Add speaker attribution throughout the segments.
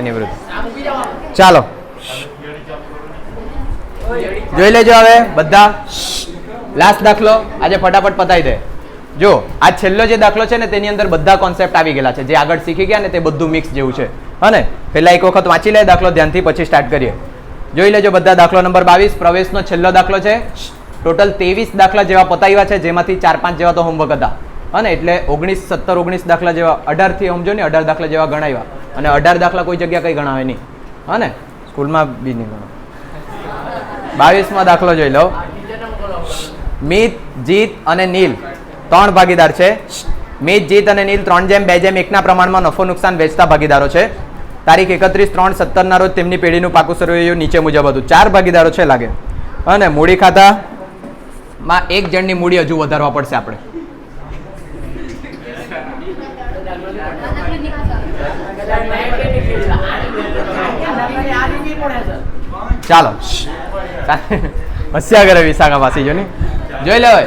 Speaker 1: નિવૃત્ત. ચાલો. જોઈ લેજો હવે બધા. લાસ્ટ દાખલો આજે ફટાફટ પતાવી દે. જો, આ છેલ્લો જે દાખલો છે ને, તેની અંદર બધા કોન્સેપ્ટ આવી ગયેલા છે. જે આગળ શીખી ગયા ને, તે બધું મિક્સ જેવું છે. અને પહેલા એક વખત વાંચી લે, દાખલો ધ્યાનથી પછી સ્ટાર્ટ કરીએ. જોઈ લેજો બધા દાખલો નંબર બાવીસ. પ્રવેશનો છેલ્લો દાખલો છે. ટોટલ ત્રેવીસ દાખલા જેવા પતાવ્યા છે, જેમાંથી ચાર પાંચ જેવા તો હોમવર્ક હતા. અને એટલે ઓગણીસ, સત્તર, ઓગણીસ દાખલા જેવા અઢારથી સમજો ને અઢાર દાખલા જેવા ગણાવ્યા. અને અઢાર દાખલા કોઈ જગ્યા કંઈ ગણાવે નહીં. હા ને? સ્કૂલમાં બી નહીં ગણો બાવીસમાં દાખલો જોઈ લો. મિત, જીત અને નીલ. ત્રણ ભાગીદાર છે. મિત, જીત અને નીલ ત્રણ જેમ, બે જેમ, એકના પ્રમાણમાં નફો, નુકસાન વેચતા ભાગીદારો છે. તારીખ એકત્રીસ, ત્રણ, સત્તરના રોજ તેમની પેઢીનું પાકું સરવૈયું નીચે મુજબ હતું. ચાર ભાગીદારો છે લાગે. અને મૂડી ખાતામાં એક જણની મૂડી હજુ વધારવા પડશે આપણે. ચાલો. હસ્યા કરે વિશાખા પાસે જો ને જોઈ લો હવે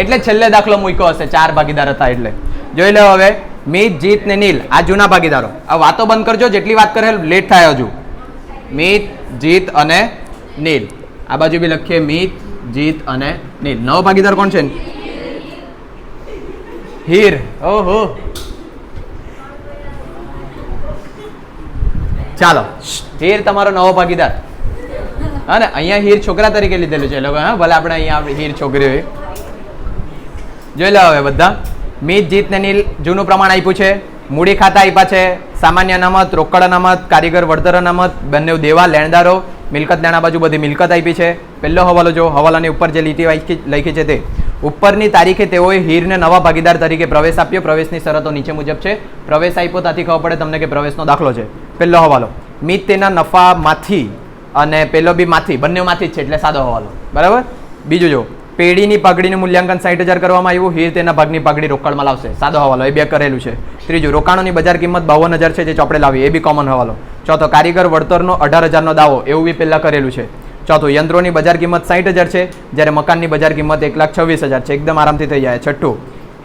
Speaker 1: એટલે છેલ્લે દાખલો મૂક્યો હશે, ચાર ભાગીદાર હતા એટલે. જોઈ લો હવે, મીત, જીત ને નીલ, આ જૂના ભાગીદારો. આ વાતો બંધ કરજો, જેટલી વાત કરે લેટ થાય હજુ. મીત, જીત અને નીલ. આ બાજુ બી લખીએ, મીત, જીત અને નીલ. નવો ભાગીદાર કોણ છે? હીર. ઓહો. ચાલો. હીર તમારો નવો ભાગીદાર. હા, ને અહીંયા હીર છોકરા તરીકે લીધેલું છે. એ લોકો, હા, ભલે આપણે અહીંયા હીર છોકરી હોય. જોઈ લો હવે બધા. મીત, જીત ને નીલ જૂનું પ્રમાણ આપ્યું છે. મૂડી ખાતા આપ્યા છે. સામાન્ય અનામત રોકડ અનામત કારીગર વળતર અનામત બંને દેવા, લેણદારો, મિલકત લેણા બાજુ બધી મિલકત આપી છે. પહેલો હવાલો જો, હવાલાની ઉપર જે લીટી લખી છે તે. ઉપરની તારીખે તેઓએ હીરને નવા ભાગીદાર તરીકે પ્રવેશ આપ્યો. પ્રવેશની શરતો નીચે મુજબ છે. પ્રવેશ આપ્યો, ત્યાંથી ખબર પડે તમને કે પ્રવેશનો દાખલો છે. પહેલો હવાલો. મિત તેના નફામાંથી અને પેલો બી માથી બંનેમાંથી જ છે એટલે સાદો હવાલો. બરાબર? બીજું જો, પેઢીની પગડીનું મૂલ્યાંકન સાઠ હજાર કરવામાં આવ્યું, હીર તેના ભાગની પગડી રોકડમાં લાવશે. સાદો હવાલો, એ બે કરેલું છે. ત્રીજું, રોકાણોની બજાર કિંમત બાવન હજાર છે જે ચોપડે લાવી, એ બી કોમન હવાલો. ચોથો, કારીગર વળતરનો અઢાર હજારનો દાવો, એવું બી પહેલાં કરેલું છે. ચોથું, યંત્રોની બજાર કિંમત સાઠ હજાર છે, જ્યારે મકાનની બજાર કિંમત એક લાખ છવ્વીસ હજાર છે. એકદમ આરામથી થઈ જાય. છઠ્ઠું,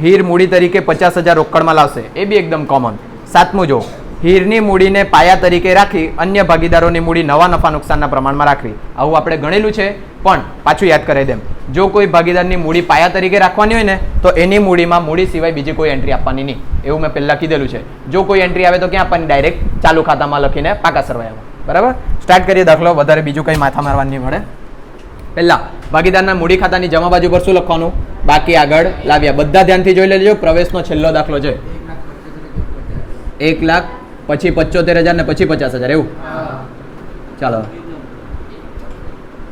Speaker 1: હીર મૂડી તરીકે પચાસ હજાર રોકડમાં લાવશે. એ બી એકદમ કોમન સાતમું જો હીરની મૂડીને પાયા તરીકે રાખી અન્ય ભાગીદારોની મૂડી નવા નફા નુકસાનના પ્રમાણમાં રાખવી. આવું આપણે ગણેલું છે, પણ પાછું યાદ કરાવી દેમ જો કોઈ ભાગીદારની મૂડી પાયા તરીકે રાખવાની હોય ને, તો એની મૂડીમાં મૂડી સિવાય બીજી કોઈ એન્ટ્રી આપવાની નહીં. એવું મેં પહેલાં કીધેલું છે. જો કોઈ એન્ટ્રી આવે તો ક્યાં આપવાની? ડાયરેક્ટ ચાલુ ખાતામાં લખીને પાકા સરવાયામાં. બરાબર? સ્ટાર્ટ કરીએ દાખલો, વધારે બીજું કંઈ માથા મારવાની મળે. પહેલાં, ભાગીદારના મૂડી ખાતાની જમા બાજુ પર શું લખવાનું? બાકી આગળ લાવ્યા. બધા ધ્યાનથી જોઈ લેજો, પ્રવેશનો છેલ્લો દાખલો છે. એક લાખ પછી પચોતેર હજાર ને પછી પચાસ હજાર, એવું? ચાલો.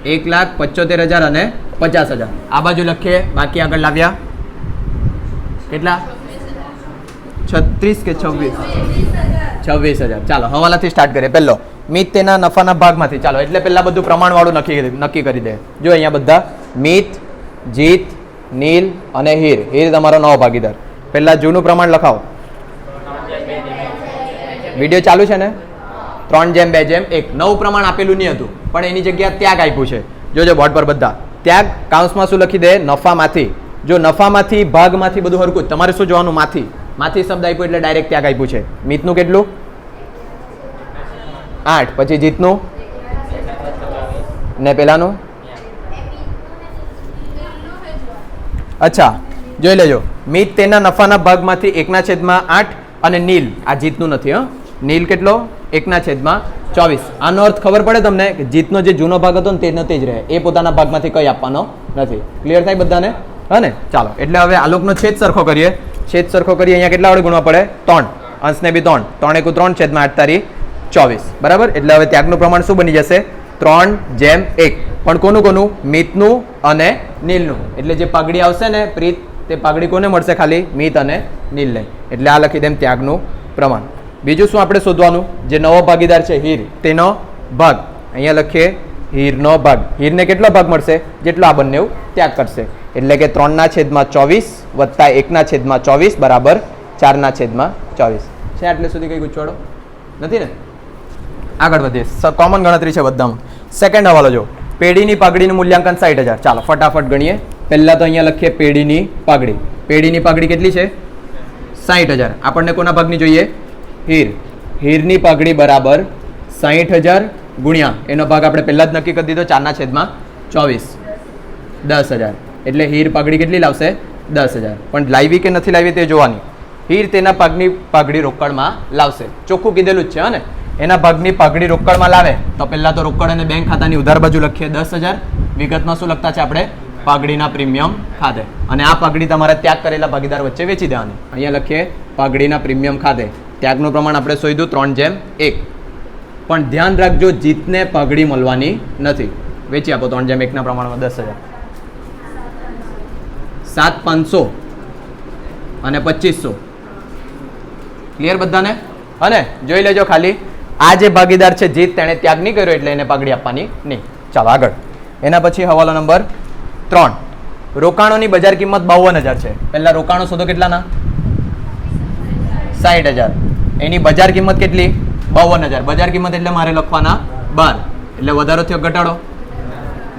Speaker 1: એક લાખ પચોતેર હજાર અને પચાસ હજાર. આ બાજુ લખીએ, બાકી આગળ લાવ્યા. કેટલા? છત્રીસ કે છવ્વીસ? છવ્વીસ હજાર. ચાલો, હવાલાથી સ્ટાર્ટ કરીએ. પહેલો મિત તેના નફાના ભાગમાંથી. ચાલો, એટલે પહેલાં બધું પ્રમાણવાળું નક્કી નક્કી કરી દે. જો અહીંયા બધા મિત જીત, નીલ અને હીર. હીર તમારો નવો ભાગીદાર. પહેલાં જૂનું પ્રમાણ લખાવો. વીડિયો ચાલુ છે ને? ત્રણ જેમ, બે જેમ, એક. નવું પ્રમાણ આપેલું નહીં હતું, પણ એની જગ્યાએ ત્યાગ આપ્યું છે. જોજો બોર્ડ પર બધા. ત્યાગ કાઉન્સમાં શું લખી દે? નફામાંથી. જો નફામાંથી, ભાગમાંથી બધું હરકું તમારે શું જોવાનું? માથી. માથી શબ્દ આપ્યો એટલે ડાયરેક્ટ ત્યાગ આપ્યું છે. મિતનું કેટલું? આઠ. પછી જીતનું? ને પેલાનું? અચ્છા, જોઈ લેજો. મિત તેના નફાના ભાગમાંથી એકના છેદમાં આઠ અને નીલ. આ જીતનું નથી, હં. નીલ કેટલો? એકના છેદમાં ચોવીસ. આનો અર્થ ખબર પડે તમને કે જીતનો જે જૂનો ભાગ હતો ને તે ન તે જ રહે. એ પોતાના ભાગમાંથી કંઈ આપવાનો નથી. ક્લિયર થાય બધાને? હા ચાલો, એટલે હવે આલોકનો છેદ સરખો કરીએ. છેદ સરખો કરીએ, અહીંયા કેટલા વડે ગુણવા પડે? ત્રણ. અંશને બી ત્રણ. ત્રણ એકુ ત્રણ, છેદમાં આઠ તારી ચોવીસ. બરાબર? એટલે હવે ત્યાગનું પ્રમાણ શું બની જશે? ત્રણ જેમ એક. પણ કોનું કોનું? મિતનું અને નીલનું. એટલે જે પાઘડી આવશે ને, પ્રીત, તે પાઘડી કોને મળશે ખાલી? મિત અને નીલને. એટલે આ લખી દેમ ત્યાગનું પ્રમાણ. બીજું શું આપણે શોધવાનું? જે નવો ભાગીદાર છે, હીર. તેનો ભાગ. અહીંયા લખીએ, હીરનો ભાગ. હીરને કેટલો ભાગ મળશે? જેટલો આ બંને ત્યાગ કરશે. એટલે કે ત્રણના છેદમાં ચોવીસ વત્તા એકના છેદમાં ચોવીસ બરાબર ચારના છેદમાં ચોવીસ. છે આટલે સુધી કંઈ ગુચવાડો નથી ને? આગળ વધીએ. કોમન ગણતરી છે બધામાં. સેકન્ડ હવાલો જો પેઢીની પાઘડીનું મૂલ્યાંકન સાઠ હજાર. ચાલો, ફટાફટ ગણીએ. પહેલાં તો અહીંયા લખીએ પેઢીની પાઘડી. પેઢીની પાઘડી કેટલી છે? સાઠ હજાર. આપણને કોના ભાગની જોઈએ? હીર. હીરની પાઘડી બરાબર સાહીઠ હજાર ગુણ્યા. એનો ભાગ આપણે પહેલાં જ નક્કી કરી દીધો, ચારના છેદમાં ચોવીસ. દસ હજાર. એટલે હીર પાઘડી કેટલી લાવશે? દસ હજાર. પણ લાવી કે નથી લાવી તે જોવાની. હીર તેના ભાગની પાઘડી રોકડમાં લાવશે. ચોખ્ખું કીધેલું જ છે ને? એના ભાગની પાઘડી રોકડમાં લાવે, તો પહેલાં તો રોકડ અને બેંક ખાતાની ઉધાર બાજુ લખીએ. દસ હજાર. વિગતમાં શું લખતા છે આપણે? પાઘડીના પ્રીમિયમ ખાતે. અને આ પાઘડી તમારે ત્યાગ કરેલા ભાગીદાર વચ્ચે વેચી દેવાની. અહીંયા લખીએ, પાઘડીના પ્રીમિયમ ખાતે. ત્યાગનું પ્રમાણ આપણે શોધ્યું ત્રણ જેમ. એક. પણ ધ્યાન રાખજો, જીતને પાઘડી મળવાની નથી. વેચી આપો ત્રણ જેમ, એકના પ્રમાણમાં દસ હજાર. સાત પાંચસો અને પચીસો. ક્લિયર બધાને? અને જોઈ લેજો ખાલી, આ જે ભાગીદાર છે જીત, તેણે ત્યાગ નહીં કર્યો એટલે એને પાઘડી આપવાની નહીં. ચાલો આગળ. એના પછી હવાલો નંબર ત્રણ. રોકાણોની બજાર કિંમત બાવન હજાર છે. પહેલાં રોકાણો શોધો કેટલાના? સાઠ હજાર. એની બજાર કિંમત કેટલી? બાવન હજાર. બજાર કિંમત એટલે મારે લખવાના બાર. એટલે વધારો થયો ઘટાડો.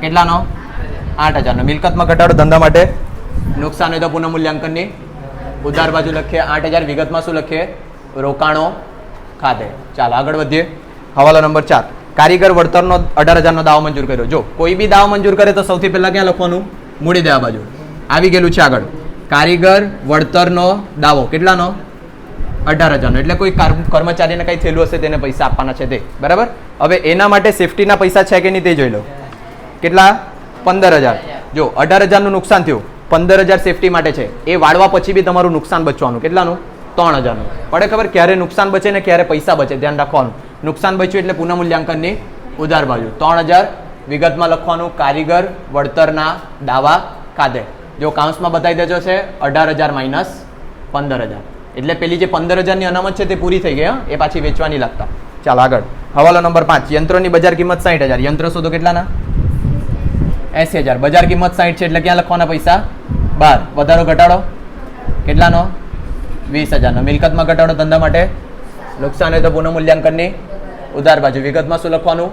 Speaker 1: કેટલાનો? આઠ હજારનો. મિલકતમાં ઘટાડો ધંધા માટે નુકસાન હોય તો પુનઃ મૂલ્યાંકનની. ઉધાર બાજુ લખીએ આઠ હજાર. વિગતમાં શું લખીએ? રોકાણો ખાતે. ચાલો, આગળ વધીએ. હવાલો નંબર ચાર. કારીગર વળતરનો અઢાર હજારનો દાવો મંજૂર કર્યો. જો કોઈ બી દાવો મંજૂર કરે તો સૌથી પહેલાં ક્યાં લખવાનું? મૂડી દેવા બાજુ. આવી ગયેલું છે આગળ. કારીગર વળતરનો દાવો. કેટલાનો? અઢાર હજારનો. એટલે કોઈ કર્મચારીને કંઈ થયેલું હશે તેને પૈસા આપવાના છે તે. બરાબર? હવે એના માટે સેફટીના પૈસા છે કે નહીં તે જોઈ લો. કેટલા? પંદર હજાર. જો, અઢાર હજારનું નુકસાન થયું. પંદર હજાર સેફટી માટે છે. એ વાળવા પછી બી તમારું નુકસાન બચવાનું. કેટલાનું? ત્રણ હજારનું. પડે ખબર ક્યારે નુકસાન બચે ને ક્યારે પૈસા બચે? ધ્યાન રાખવાનું. નુકસાન બચ્યું એટલે પુનઃમૂલ્યાંકનની ઉધાર બાજુ ત્રણ હજાર વિગતમાં લખવાનું. કારીગર, વળતરના દાવા કાદે જો કાઉન્સમાં બતાવી દેજો છે, અઢાર હજાર માઇનસ પંદર હજાર. એટલે પેલી જે પંદર હજારની અનામત છે તે પૂરી થઈ ગઈ એ પાછી વેચવાની લાગતા. ચાલ આગળ. હવાલો નંબર પાંચ. યંત્રોની બજાર કિંમત સાઠ હજાર. યંત્ર શોધો કેટલાના? એસી હજાર. બજાર કિંમત સાઠ છે એટલે ક્યાં લખવાના પૈસા? બાર. વધારો ઘટાડો. કેટલાનો? વીસ હજારનો. મિલકતમાં ઘટાડો ધંધા માટે? નુકસાન હોય તો પુનઃમૂલ્યાંકનની ઉધાર બાજુ. વિગતમાં શું લખવાનું?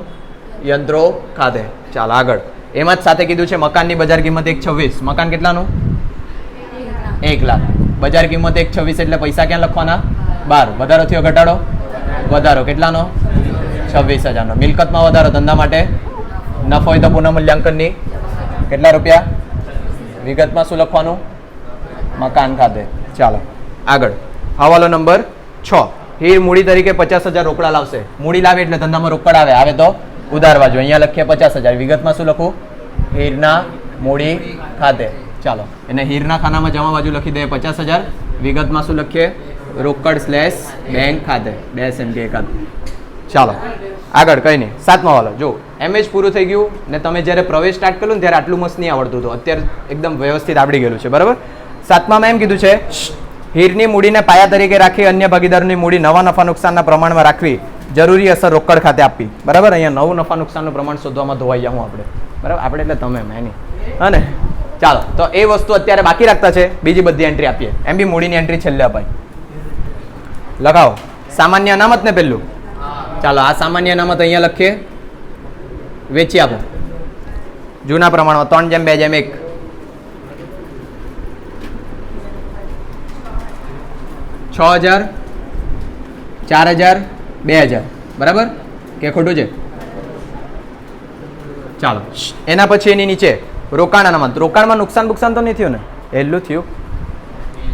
Speaker 1: યંત્રો ખાતે. ચાલ આગળ. એમાં જ સાથે કીધું છે મકાનની બજાર કિંમત એક છવ્વીસ. મકાન કેટલાનું? એક લાખ. બજાર કિંમત એક છવ્વીસ એટલે પૈસા ક્યાં લખવાના? બાર. વધારો થયો ઘટાડો? વધારો. કેટલાનો? છવ્વીસ હજારનો. મિલકતમાં વધારો ધંધા માટે? નફો હોય તો પુનઃમૂલ્યાંકનની કેટલા રૂપિયા? વિગતમાં શું લખવાનું? મકાન ખાતે. ચાલો. આગળ. હવાલો નંબર છ. હીર મૂડી તરીકે પચાસ હજાર રોકડા લાવશે. મૂડી લાવે એટલે ધંધામાં રોકડ આવે. આવે તો ઉધારવા બાજુ અહીંયા લખીએ પચાસ હજાર. વિગતમાં શું લખું? હીરના મૂડી ખાતે. ચાલો, એને હીરના ખાનામાં જમા બાજુ લખી દઈએ પચાસ હજાર. વિગતમાં શું લખીએ? રોકડ સ્લેશ બેંક ખાતે. બે એમ કે એકાદ ચાલો, આગળ કંઈ નહીં. સાતમા વાલો જો એમ એજ પૂરું થઈ ગયું ને તમે જ્યારે પ્રવેશ સ્ટાર્ટ કર્યું ને ત્યારે આટલું મસ્ત નહીં આવડતું હતું. અત્યારે એકદમ વ્યવસ્થિત આવડી ગયેલું છે, બરાબર? સાતમામાં એમ કીધું છે, હીરની મૂડીને પાયા તરીકે રાખી અન્ય ભાગીદારોની મૂડી નવા નફા નુકસાનના પ્રમાણમાં રાખવી જરૂરી અસર રોકડ ખાતે આપવી. બરાબર? અહીંયા નવું નફા નુકસાનનું પ્રમાણ શોધવામાં ધોવાઈ જાઉં આપણે. બરાબર? આપણે એટલે તમે, મેં નહીં. હા ને ચાલો, તો એ વસ્તુ અત્યારે બાકી રાખતા છે. બીજી બધી એન્ટ્રી આપીએ. એમ બી મૂડીની એન્ટ્રી છેલ્લે અપાય. લગાવો સામાન્ય અનામત ને પહેલું ચાલો, આ સામાન્ય અનામત અહીંયા લખીએ. વેચી આપો. જૂના પ્રમાણમાં ત્રણ જેમ, બે જેમ, એક. છ હજાર, ચાર હજાર, બે હજાર. બરાબર? કે ખોટું છે? ચાલો. એના પછી એની નીચે રોકાણ અનામત રોકાણમાં નુકસાન નુકસાન તો નહીં થયું ને? એટલું થયું.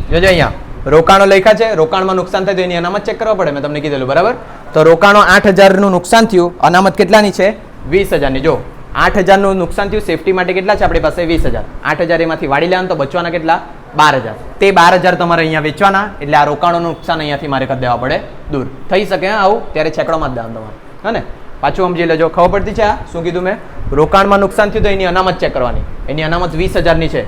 Speaker 1: જોજો અહીંયા. રોકાણો લખ્યા છે. રોકાણમાં નુકસાન થાય તો એની અનામત ચેક કરવા પડે. મેં તમને કીધેલું, બરાબર? તો રોકાણો આઠ હજારનું નુકસાન થયું. અનામત કેટલાની છે? વીસ હજારની. જો, આઠ હજારનું નુકસાન થયું સેફટી માટે કેટલા છે? આપણી પાસે વીસ હજાર. આઠ હજાર એમાંથી વાળી લેવાનું તો બચવાના કેટલા? બાર હજાર. તે બાર હજાર તમારે અહીંયા વેચવાના. એટલે આ રોકાણોનું નુકસાન અહીંયાથી મારે કરી દેવા પડે. દૂર. થઈ શકે આવું. ત્યારે છેકડોમાં જ દેવાનું તમારે. હા ને? પાછું સમજી લેજો ખબર પડતી છે આ શું કીધું મેં? રોકાણમાં નુકસાન થયું તો એની અનામત ચેક કરવાની. એની અનામત વીસ હજારની છે.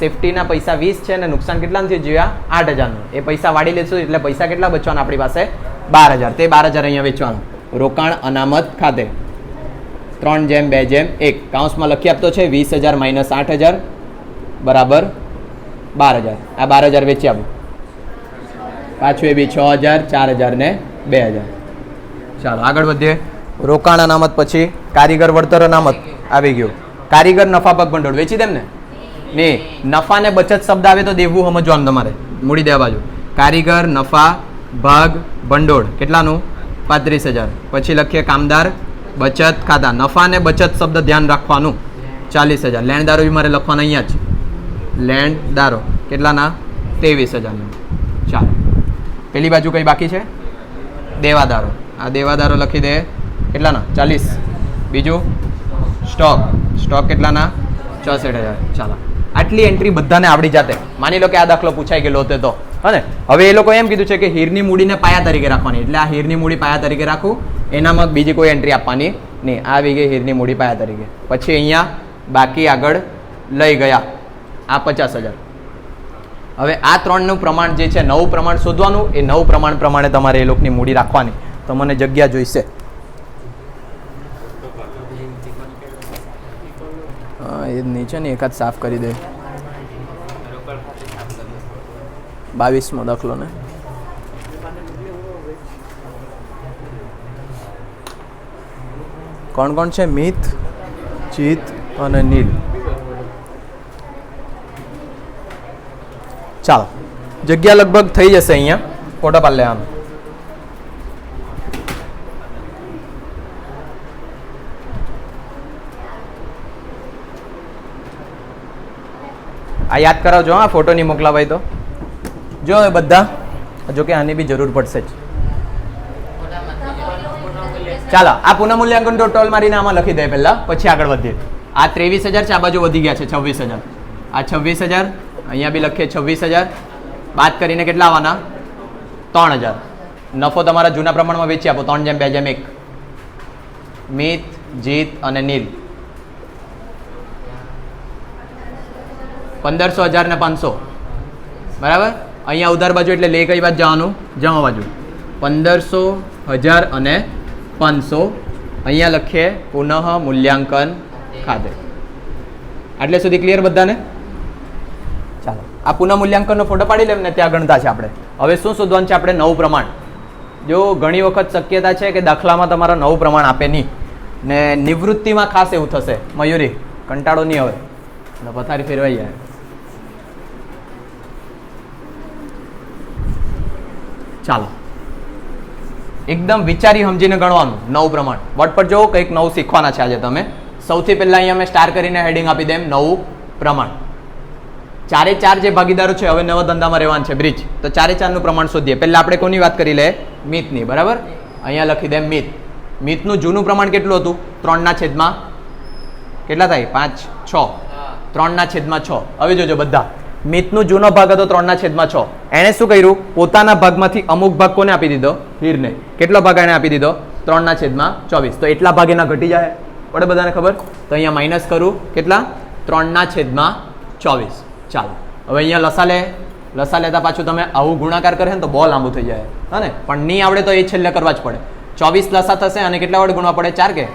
Speaker 1: સેફટીના પૈસા વીસ છે અને નુકસાન કેટલાનું થયું? જોયા, આઠ હજારનું. એ પૈસા વાળી લેશું એટલે પૈસા કેટલા બચવાના આપણી પાસે? બાર હજાર. તે બાર હજાર અહીંયા વેચવાનું. રોકાણ અનામત ખાતે. ત્રણ જેમ, બે જેમ, એક. કાઉન્સમાં લખી આપતો છે વીસ હજાર માઇનસ આઠ હજાર બરાબર બાર હજાર. આ બાર હજાર વેચી આપું. પાછું એ બી છ હજાર, ચાર હજાર ને બે હજાર. ચાલો, આગળ વધીએ. રોકાણ અનામત પછી કારીગર વળતર અનામત આવી ગયું. કારીગર નફા પગ ભંડોળ. વેચી દેમ ને? નહીં નફા ને બચત શબ્દ આવે તો દેવું સમજવાનું તમારે. મૂડી દેવા બાજુ. કારીગર, નફા, ભાગ, ભંડોળ. કેટલાનું? પાંત્રીસ હજાર. પછી લખીએ કામદાર, બચત ખાતા. નફા અને બચત શબ્દ ધ્યાન રાખવાનું. ચાલીસ હજાર. લેણદારો બી મારે લખવાના અહીંયા જ. લેણદારો. કેટલાના? ત્રેવીસ હજારના. ચાલો. પેલી બાજુ કઈ બાકી છે? દેવાદારો. આ દેવાદારો લખી દે. કેટલાના? ચાલીસ. બીજું? સ્ટોક. સ્ટોક કેટલાના? ચોસઠ હજાર. ચાલો. આટલી એન્ટ્રી બધાને આવડી જાતે. માની લો કે આ દાખલો પૂછાઈ ગયેલો હતો તો. હને હવે એ લોકો એમ કીધું છે કે હીરની મૂડીને પાયા તરીકે રાખવાની. એટલે આ હીરની મૂડી પાયા તરીકે રાખું. એનામાં બીજી કોઈ એન્ટ્રી આપવાની નહીં. આવી ગઈ હીરની મૂડી પાયા તરીકે. પછી અહીંયા બાકી આગળ લઈ ગયા. આ પચાસ હજાર. હવે આ ત્રણનું પ્રમાણ જે છે, નવું પ્રમાણ શોધવાનું. એ નવું પ્રમાણ પ્રમાણે તમારે એ લોકોની મૂડી રાખવાની. તો મને જગ્યા જોઈશે. એ નીચે ને એકાદ સાફ કરી દે. બાવીસમો દાખલો ને. કોણ કોણ છે? મિત, જીત અને નીલ. ચાલો. જગ્યા લગભગ થઈ જશે અહીંયા. ફોટા પાડ લેવાનો આ યાદ કરાવજો હા ફોટો નહીં મોકલાવાય તો. જો એ બધા, જો કે આની બી જરૂર પડશે જ. ચાલો, આ પુનઃમૂલ્યાંકન ટોટલ મારીને આમાં લખી દે પહેલા, પછી આગળ વધીએ. આ ત્રેવીસ હજાર છે, આ બાજુ વધી ગયા છે, છવ્વીસ હજાર. આ છવ્વીસ હજાર, અહીંયા બી લખીએ છવ્વીસ હજાર. બાદ કરીને કેટલા આવવાના? ત્રણ હજાર. નફો તમારા જૂના પ્રમાણમાં વેચી આપો, ત્રણ જેમ, બે જેમ, એક. મિત, જીત અને નીલ. પંદરસો હજાર ને પાંચસો. બરાબર? અહીંયા ઉધાર બાજુ એટલે લે કઈ બાજુ જવાનું. જમા બાજુ. પંદરસો હજાર અને પાંચસો. અહીંયા લખીએ પુનઃ મૂલ્યાંકન ખાતે. આટલે સુધી ક્લિયર બધાને? ચાલો. આ પુનઃ મૂલ્યાંકનનો ફોટો પાડી લેમ ને ત્યાં ગણતા છે આપણે. હવે શું શોધવાનું છે આપણે? નવું પ્રમાણ. જો ઘણી વખત શક્યતા છે કે દાખલામાં તમારા નવું પ્રમાણ આપે નહીં. ને નિવૃત્તિમાં ખાસ એવું થશે. મયુરી, કંટાળો નહીં હવે. પથારી ફેરવાઈ જાય. ચાલો. એકદમ વિચારી સમજીને ગણવાનું નવું પ્રમાણ. વટ પર જો કંઈક નવું શીખવાના છે આજે તમે. સૌથી પહેલાં અહીંયા મેં સ્ટાર કરીને હેડિંગ આપી દેમ નવું પ્રમાણ. ચારે ચાર જે ભાગીદારો છે હવે નવા ધંધામાં રહેવાનું છે બ્રિજ તો ચારે ચારનું પ્રમાણ શોધીએ. પહેલાં આપણે કોની વાત કરી લે મિતની બરાબર? અહીંયા લખી દે મિત. મિતનું જૂનું પ્રમાણ કેટલું હતું? ત્રણના છેદમાં કેટલા થાય? પાંચ છ. ત્રણના છેદમાં છ. હવે જોજો બધા. મિતનું જૂનો ભાગ હતો ત્રણના છેદમાં છ. એણે શું કર્યું? પોતાના ભાગમાંથી અમુક ભાગ કોને આપી દીધો? હીરને. કેટલો ભાગ એણે આપી દીધો? ત્રણના છેદમાં ચોવીસ. તો એટલા ભાગ એના ઘટી જાય. પડે બધાને ખબર? તો અહીંયા માઇનસ કરું. કેટલા? ત્રણના છેદમાં ચોવીસ. ચાલો. હવે અહીંયા લસા લે. લસા લેતા પાછું તમે આવું ગુણાકાર કરે ને તો બહુ લાંબુ થઈ જાય. હને પણ નહીં આવડે તો એ છેલ્લે કરવા જ પડે. ચોવીસ લસા થશે અને કેટલા વડે ગુણવા પડે? ચાર કે?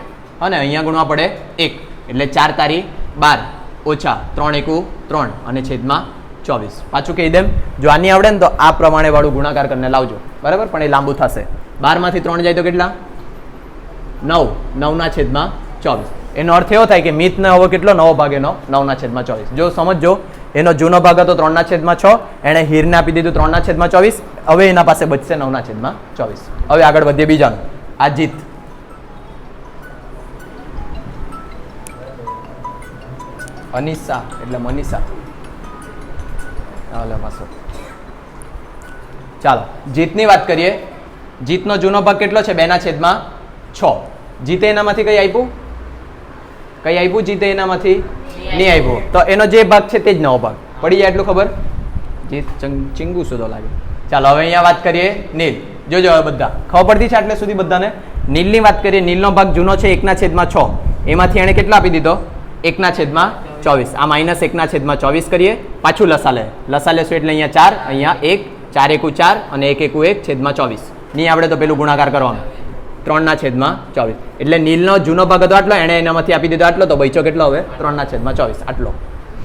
Speaker 1: અને અહીંયા ગુણવા પડે એક. એટલે ચાર તારી બાર. ઓછા ત્રણ એકુ ત્રણ. અને છેદમાં ચોવીસ. પાછું કહી દેમ, જો આની આવડે ને તો આ પ્રમાણે વાળું ગુણાકાર કરીને લાવજો. બરાબર? પણ એ લાંબુ થશે. બારમાંથી ત્રણ જાય તો કેટલા? નવ. નવના છેદમાં ચોવીસ. એનો અર્થ એવો થાય કે મિતને હવે કેટલો? નવો ભાગ એનો નવના છેદમાં ચોવીસ. જો સમજો એનો જૂનો ભાગ હતો ત્રણના છેદમાં છ, એણે હીરને આપી દીધું ત્રણના છેદમાં ચોવીસ. હવે એના પાસે બચશે નવના છેદમાં ચોવીસ. હવે આગળ વધીએ બીજાનું. આ જીત અનિશા. એટલે મનીષા. ચાલો, જીતની વાત કરીએ. જીતનો જૂનો ભાગ કેટલો છે? બેના છેદમાં છ. જીતે એનામાંથી કઈ આપ્યું કઈ આપ્યું જીતે એનામાંથી નહીં આપ્યું તો એનો જે ભાગ છે તે જ નવો ભાગ. પડી જાય એટલું ખબર? જીત ચંગ- સુધો લાગે. ચાલો, હવે અહીંયા વાત કરીએ નીલ. જોજો હવે બધા. ખબર પડતી છે આટલે સુધી બધાને? નીલની વાત કરીએ. નીલનો ભાગ જૂનો છે, એકના છેદમાં છ. એમાંથી એણે કેટલા આપી દીધો? એકના છેદમાં ચોવીસ. આ માઇનસ એકના છેદમાં ચોવીસ કરીએ. પાછું લસા લે લસા લેશું એટલે અહીંયા ચાર? અહીંયા એક, ચાર એકુ ચાર અને એક એકુ એક છેદમાં ચોવીસ. નહીં આપણે તો પેલું ગુણાકાર કરવાનો. ત્રણના છેદમાં ચોવીસ. એટલે નીલનો જૂનો ભાગ હતો આટલો, એણે એનામાંથી આપી દીધો આટલો, તો બૈચો કેટલો હવે? ત્રણના છેદમાં ચોવીસ. આટલો.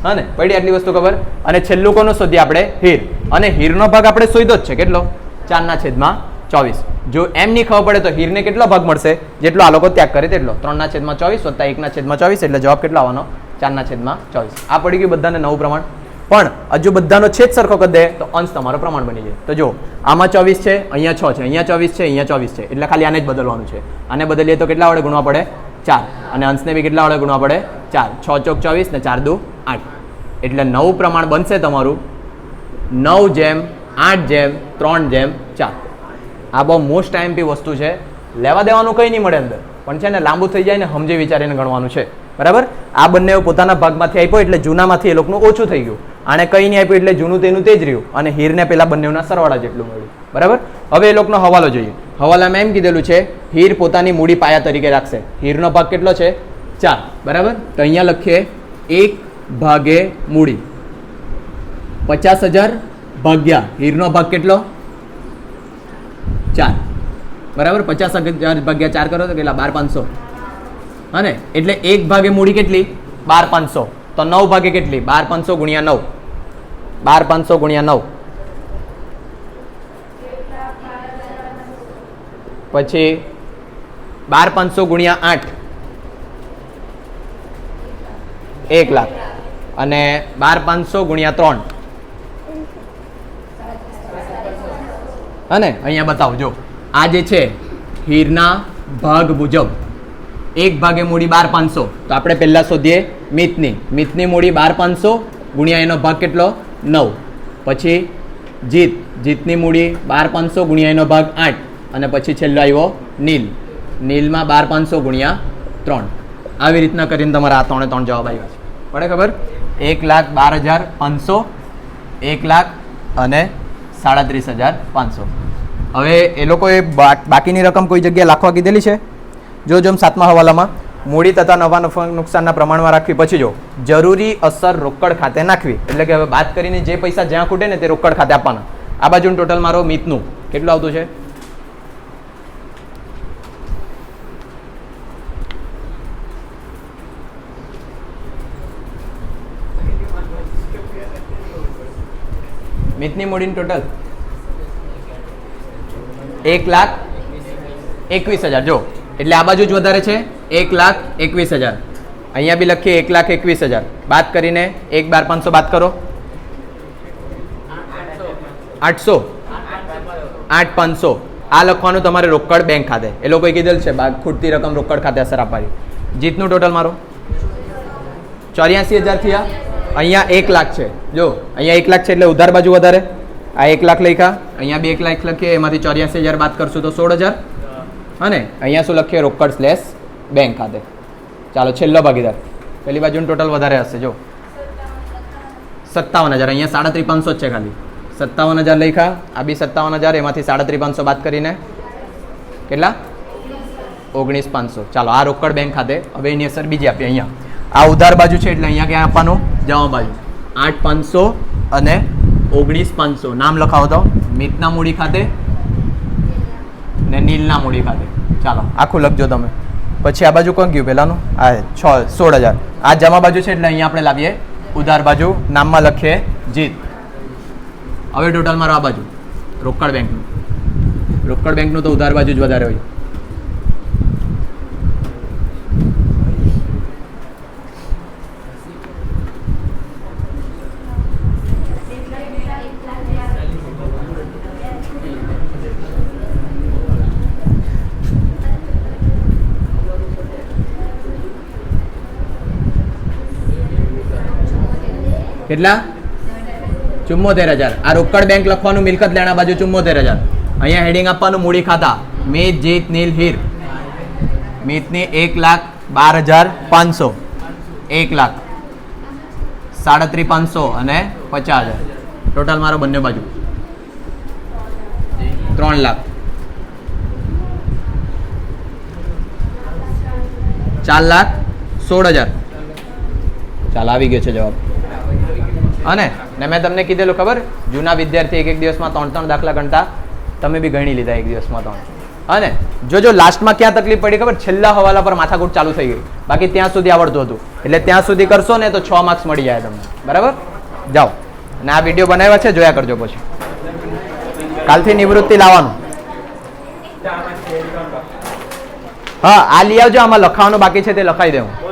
Speaker 1: હા ને? પડી આટલી વસ્તુ ખબર? અને છેલ્લું કોનું શોધીએ આપણે? હીર. અને હીરનો ભાગ આપણે શોધ્યો જ છે. કેટલો? ચારના છેદમાં ચોવીસ. જો એમ નહીં ખબર પડે તો હીરને કેટલો ભાગ મળશે? જેટલો આ લોકો ત્યાગ કરે તેટલો. ત્રણના છેદમાં ચોવીસ વત્તા એકના છેદમાં ચોવીસ, એટલે જવાબ કેટલો આવવાનો? ચારના છેદમાં ચોવીસ. આ પડી ગયું બધાને નવું પ્રમાણ. પણ હજુ બધાનો છેદ સરખો કરી દે, તો અંશ તમારો પ્રમાણ બની જાય. તો જો આમાં ચોવીસ છે, અહીંયા છ છે, અહીંયા ચોવીસ છે, અહીંયા ચોવીસ છે. એટલે ખાલી આને જ બદલવાનું છે. આને બદલીએ તો કેટલા વડે ગુણવા પડે? ચાર. અને અંશને બી કેટલા વડે ગુણવા પડે? ચાર. છ ચોક ચોવીસ ને ચાર દુ આઠ. એટલે નવું પ્રમાણ બનશે તમારું નવ જેમ, આઠ જેમ, ત્રણ જેમ, ચાર. આ બહુ મોસ્ટ આઈએમપી વસ્તુ છે. લેવા દેવાનું કંઈ નહીં મળે અંદર. પણ છે ને, લાંબુ થઈ જાય ને, સમજી વિચારીને ગણવાનું છે. બરાબર? આ બંને પોતાના ભાગમાંથી આપ્યો એટલે જૂનામાંથી એ લોકોનું ઓછું થઈ ગયું. આને કંઈ નહીં આપ્યું એટલે જૂનું તેનું તે જ રહ્યું. અને હીરને પેલા બંનેના સરવાળા જેટલું મળ્યું. બરાબર? હવે એ લોકોનો હવાલો જોઈએ. હવાલામાં એમ કીધેલું છે, હીર પોતાની મૂડી પાયા તરીકે રાખશે. હીરનો ભાગ કેટલો છે? ચાર. બરાબર? તો અહીંયા લખીએ, એક ભાગે મૂડી. પચાસ હજાર ભાગ્યા. હીરનો ભાગ કેટલો? ચાર. બરાબર? પચાસ હજાર ભાગ્યા ચાર કરો તો કેટલા? બાર પાંચસો. હા ને એટલે એક ભાગે મૂડી કેટલી? બાર પાંચસો. તો નવ ભાગે કેટલી? બાર પાંચસો ગુણ્યા નવ. બાર પાંચસો ગુણ્યા નવ. પછી બાર પાંચસો ગુણ્યા આઠ. એક લાખ. અને બાર પાંચસો ગુણ્યા ત્રણ. હને અહીંયા બતાવજો. આ જે છે, હીરના ભાગ મુજબ. એક ભાગે મૂડી બાર પાંચસો. તો આપણે પહેલાં શોધીએ મિતની. મિતની મૂડી બાર પાંચસો ગુણ્યા એનો ભાગ કેટલો? નવ. પછી જીત. જીતની મૂડી બાર પાંચસો ગુણ્યા એનો ભાગ આઠ. અને પછી છેલ્લો આવ્યો નીલ. નીલમાં બાર પાંચસો ગુણ્યા ત્રણ. આવી રીતના કરીને તમારા આ ત્રણે ત્રણ જવાબ આવ્યા છે. પડે ખબર? એક લાખ બાર હજાર પાંચસો, એક લાખ અને સાડત્રીસ હજાર પાંચસો. હવે એ લોકોએ બાકીની રકમ કોઈ જગ્યાએ લાખવા કીધેલી છે? જો જેમ સાતમા હવાલામાં મૂડી તથા નવા નફા નુકસાનના પ્રમાણમાં રાખવી. પછી જો જરૂરી અસર રોકડ ખાતે નાખવી. એટલે કે હવે બાદ કરીને જે પૈસા જ્યાં ખૂટે ને તે રોકડ ખાતે આપવાના. આ બાજુનું ટોટલ મારો મિતનું. કેટલું આવતું છે? મિતની મૂડીનું ટોટલ? એક લાખ એકવીસ હજાર. જો એટલે આ બાજુ જ વધારે છે. એક લાખ એકવીસ હજાર. અહીંયા બી લખીએ એક લાખ એકવીસ હજાર. બાદ કરીને એક બાર પાંચસો બાદ કરો. આઠસો. આઠ પાંચસો. આ લખવાનું તમારે રોકડ બેંક ખાતે. એ લોકોએ કીધેલ છે ખૂટતી રકમ રોકડ ખાતે અસર આપવાની. જીતનું ટોટલ મારો? ચોર્યાસી હજાર થયા. અહીંયા એક લાખ છે. જો, અહીંયા એક લાખ છે એટલે ઉધાર બાજુ વધારે. આ એક લાખ લખ્યા. અહીંયા બે એક લાખ લખીએ, એમાંથી ચોર્યાસી હજાર બાદ કરશું તો સોળ હજાર. હા ને અહીંયા શું લખીએ? રોકડ સ્લેશ બેંક ખાતે. ચાલો, છેલ્લો ભાગીદાર. પેલી બાજુનું ટોટલ વધારે હશે, જો. સત્તાવન હજાર. અહીંયા સાડા પાંચસો જ છે ખાલી. સત્તાવન હજાર લખ્યા. આ બી સત્તાવન હજાર, એમાંથી સાડા પાંચસો બાદ કરીને કેટલા? ઓગણીસ પાંચસો. ચાલો, આ રોકડ બેંક ખાતે હવે એની અસર બીજી આપીએ અહીંયા. આ ઉધાર બાજુ છે એટલે અહીંયા ક્યાં આપવાનું? જમા બાજુ. આઠ પાંચસો અને ઓગણીસ પાંચસો. નામ લખાવો તો. મિતના મૂડી ખાતે ને નીલના મૂડી ખાતે. ચાલો. આખું લખજો તમે. પછી આ બાજુ કોણ ગયું પહેલાંનું આ છ સોળ હજાર આ જમા બાજુ છે એટલે અહીંયા આપણે લાવીએ. ઉધાર બાજુ, નામમાં લખીએ, જીત. હવે ટોટલ મારો આ બાજુ. રોકડ બેંકનું. રોકડ બેંકનું તો ઉધાર બાજુ જ વધારે હોય. કેટલા? ચુમ્મોતેર હજાર. આ રોકડ બેંક લખવાનું મિલકત લેણા બાજુ ચુમ્મોતેર હજાર. અહીંયા હેડિંગ આપવાનું મૂડી ખાતા. મિત જીત નીલ હીર. મિતને એક લાખ બાર હજાર પાંચસો. એક લાખ. સાડત્રીસ પાંચસો અને પચાસ હજાર. ટોટલ મારો બંને બાજુ. ત્રણ લાખ. ચાર લાખ સોળ હજાર. ચાલ, આવી ગયો છે જવાબ. અને ને મેં તમને કીધેલું ખબર, જૂના વિદ્યાર્થી એક એક દિવસમાં ત્રણ ત્રણ દાખલા ગણતા, તમે બી ગણી લીધા એક દિવસમાં ત્રણ. અને જો જો લાસ્ટમાં ક્યાં તકલીફ પડી ખબર, છેલ્લા હવાલા પર માથાકૂટ ચાલુ થઈ ગઈ. બાકી ત્યાં સુધી આવડતું હતું. એટલે ત્યાં સુધી કરશો ને તો છ માર્ક્સ મળી જાય તમને. બરાબર? જાઓ. અને આ વીડિયો બનાવ્યા છે, જોયા કરજો પછી. કાલથી નિવૃત્તિ લાવવાનું. હા, આ લઈ આવજો, આમાં લખાવાનું બાકી છે, તે લખાઈ દેવું.